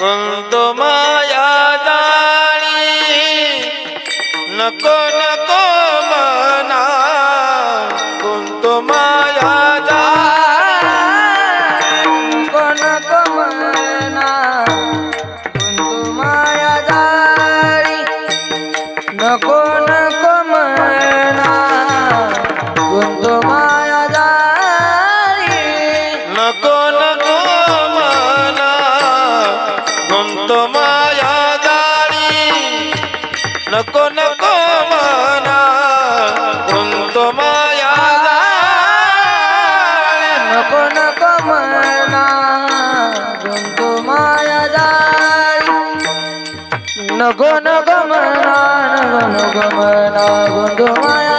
गुंतमाया जाणी नको नगो नगमना नगो नगमना गोंधमाया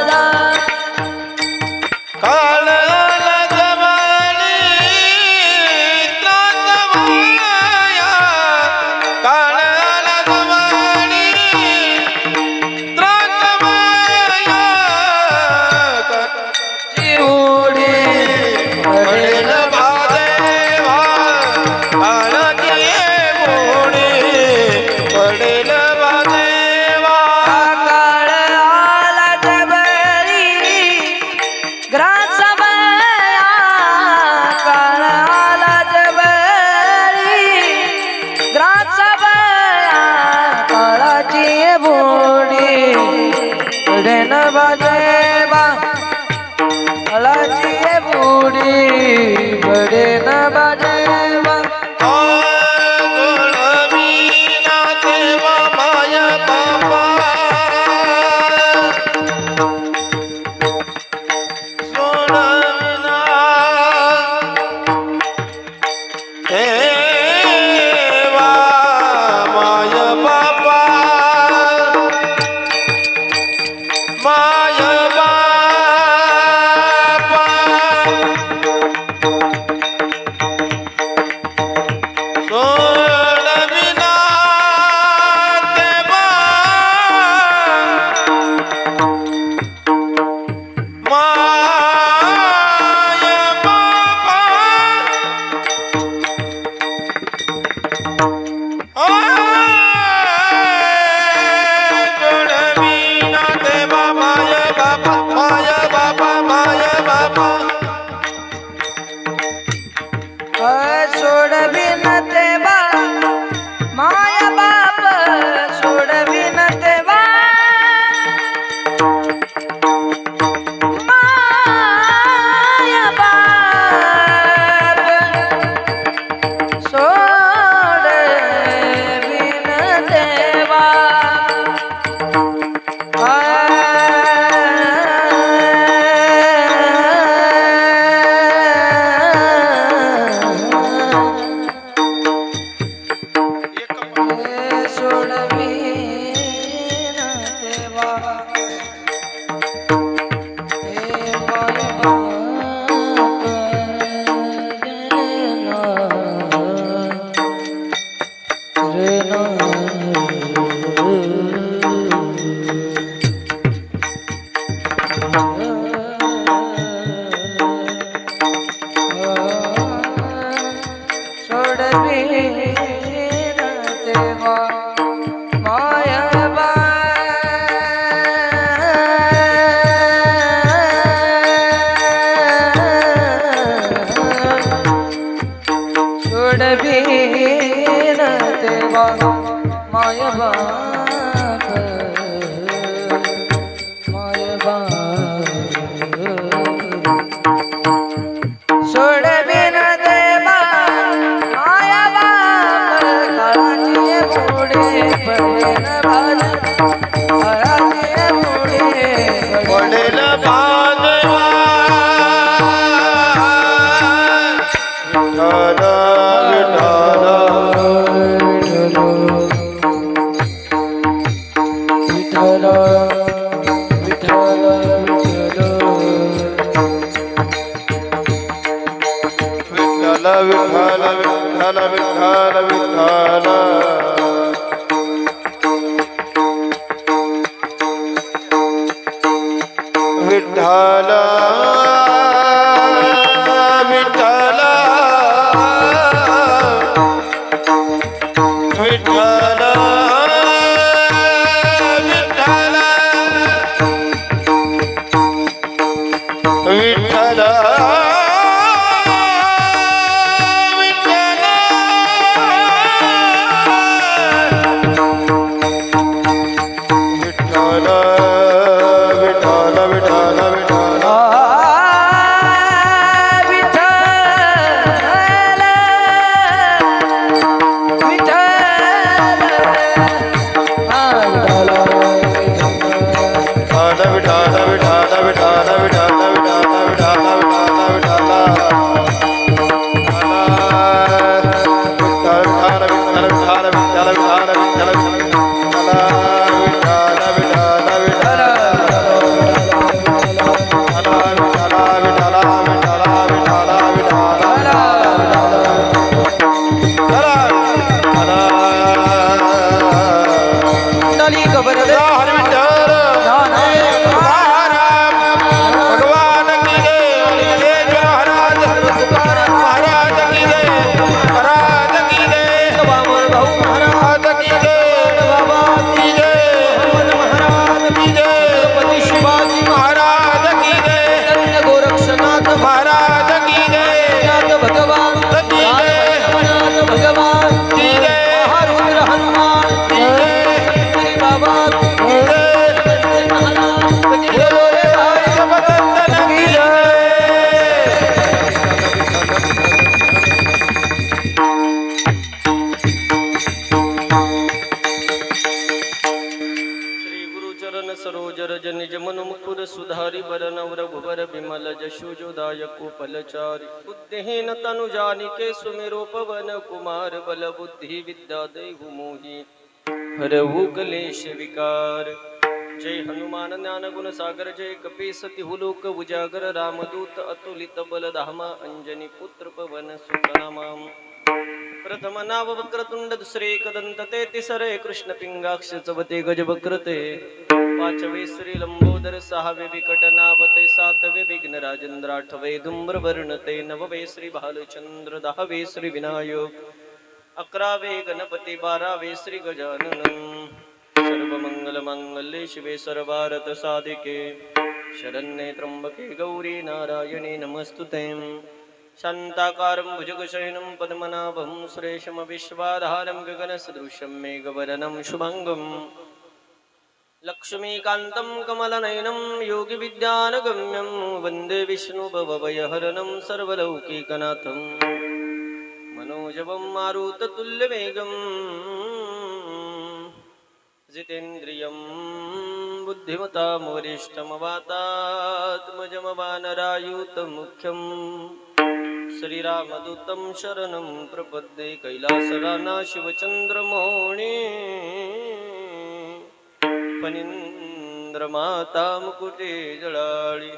છોડવી. દેવા विठाला विठा विठा विठा विठा विठा बिमल जशु जोदायक फलचारी बुद्धिहीन तनु जानिके सुमिरो पवन कुमार बल बुद्धि विद्या देहु मोहि। हरहु कलेश विकार। जय हनुमान ज्ञान गुण सागर जय कपी सती हुलोक उजागर। रामदूत अतुलित बल धामा अंजनी पुत्र पवन सुतनामा प्रथम नाव वक्रतुंड दुसरे कदंत ते तिसरे कृष्ण पिंगाक्ष चवते गजवक्रते। पाचवे श्री लंबोदर सहावे विकट नावते सातवे विघ्न राजेंद्र आठवे धुम्र वर्णते नववे श्री भालचंद्र दहावे श्री विनायक अकरावे गणपती बारावे श्री गजानन। सर्वमंगल मांगल्ये शिवे सर्वारत साधिके। शरण्ये त्र्यंबके गौरी नारायणे नमस्तुते शान्ताकारं भुजगशयनं पद्मनाभं सुरेशं गगनसदृशं मेघवर्णं शुभङ्गम्। लक्ष्मीकान्तं कमलनयनं योगिविद्यानगम्यं वन्दे विष्णुभवभयहरणं सर्वलौकिकनाथम्। मनोजवं मारुततुल्यवेगम् जितेन्द्रियं बुद्धिमतां वरिष्ठमवातात्मजमवानरायुतमुख्यम् श्रीरामदूतं शरणं प्रपद्ये कैलासराना शिवचन्द्रमोहणे फणीन्द्रमाता मुकुटे जळाळी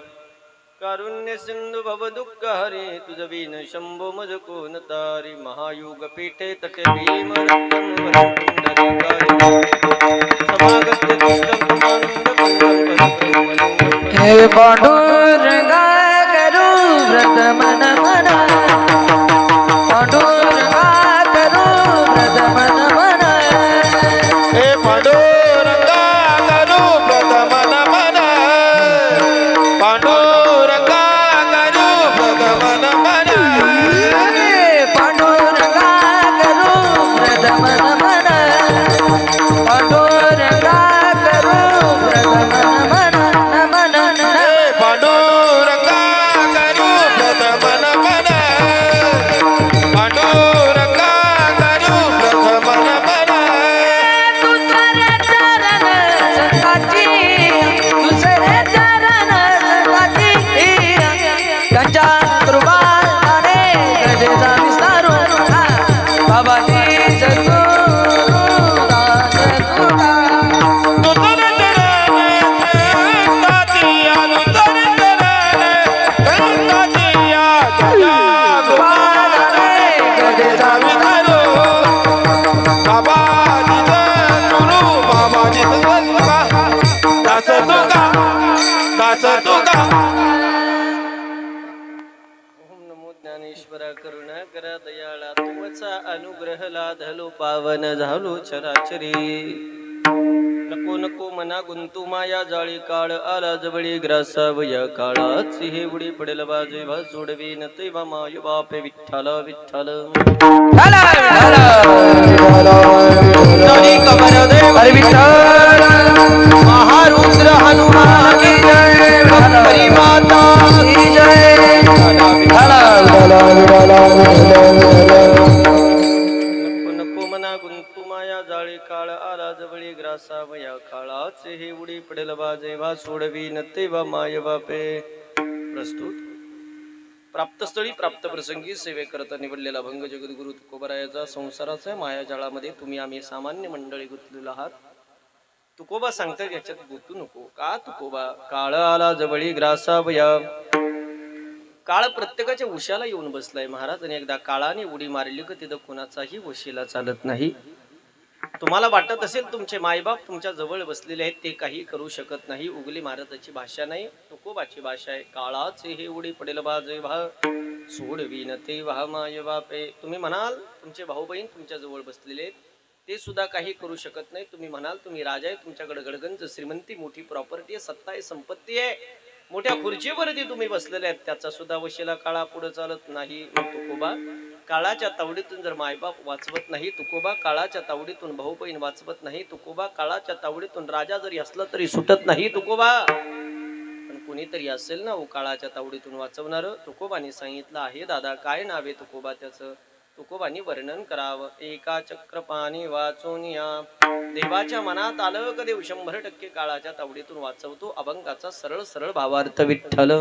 कारुण्य सिंधु भव दुःख हरे तुझ विन शंभो मज कोण तारी महायुग पीठे तटे भीम समागत्य हे पांडुरंगा करा दयाळा तुमचा अनुग्रह लाधलो पावन झालो चराचरी. नको नको मना गुंतू माया जाळी काळ आला जवळी ग्रासावया काळाची हे उडी पडेल बाजे भा सोडवी न तेव्हा माय बापे विठ्ठल विठ्ठल. हरी विठ्ठल. महारुद्र हनुमान की जय माता की जय. जवळी काळाचे हे उडी पडेल बा जेव्हा सोडवी न तेव्हा माय बापे. प्रस्तुत. प्राप्तस्थळी प्राप्त प्रसंगी सेवे करता निवडलेला भंग जगद्गुरु तुकोबरायाचा संसाराचा माया जाळामध्ये तुम्ही आम्ही सामान्य मंडळी गुंतलेलो आहात. तुकोबा सांगतात याच्यात गुंतू नको. का तुकोबा? काळ आला जवळी ग्रासावया. काळ प्रत्येकाच्या उशाला येऊन बसलाय महाराज आणि एकदा काळाने उडी मारली का तिथं कोणाचाही वशीला चालत नाही. तुम्हाला वाटत असेल तुमचे मायबाप तुमच्या जवळ बसलेले आहेत ते काही करू शकत नाही. उगली महाराजाची भाषा नाही. तुकोबाची भाषा आहे. काळाचे हे उडी पडेल बाजे भा सोडवी न ते वाह माय बापे. तुम्ही म्हणाल तुमचे भाऊ बहीण तुमच्या जवळ बसलेले आहेत. ते सुद्धा काही करू शकत नाही. तुम्ही म्हणाल तुम्ही राजा आहे. तुमच्याकडे गडगंज श्रीमंती मोठी प्रॉपर्टी आहे. सत्ता आहे संपत्ती आहे. मोठ्या खुर्चीवरती तुम्ही बसलेले आहेत. त्याचा सुद्धा वशिला काळा पुढे चालत नाही. तुकोबा? काळाच्या तावडीतून जर मायबाप वाचवत नाही तुकोबा काळाच्या तावडीतून भाऊ बहीण वाचवत नाही तुकोबा काळाच्या तावडीतून राजा जरी असला तरी सुटत नाही तुकोबा. पण कुणीतरी असेल ना हो काळाच्या तावडीतून वाचवणार? तुकोबाने सांगितलं आहे दादा काय नाव आहे तुकोबा त्याचं? तुकोबानी वर्णन करावं. एका चक्रपाणी वाचून या. देवाच्या मनात आलं का देव शंभर टक्के काळाच्या तावडीतून वाचवतो अभंगाचा सरळ सरळ भावार्थ विठ्ठल.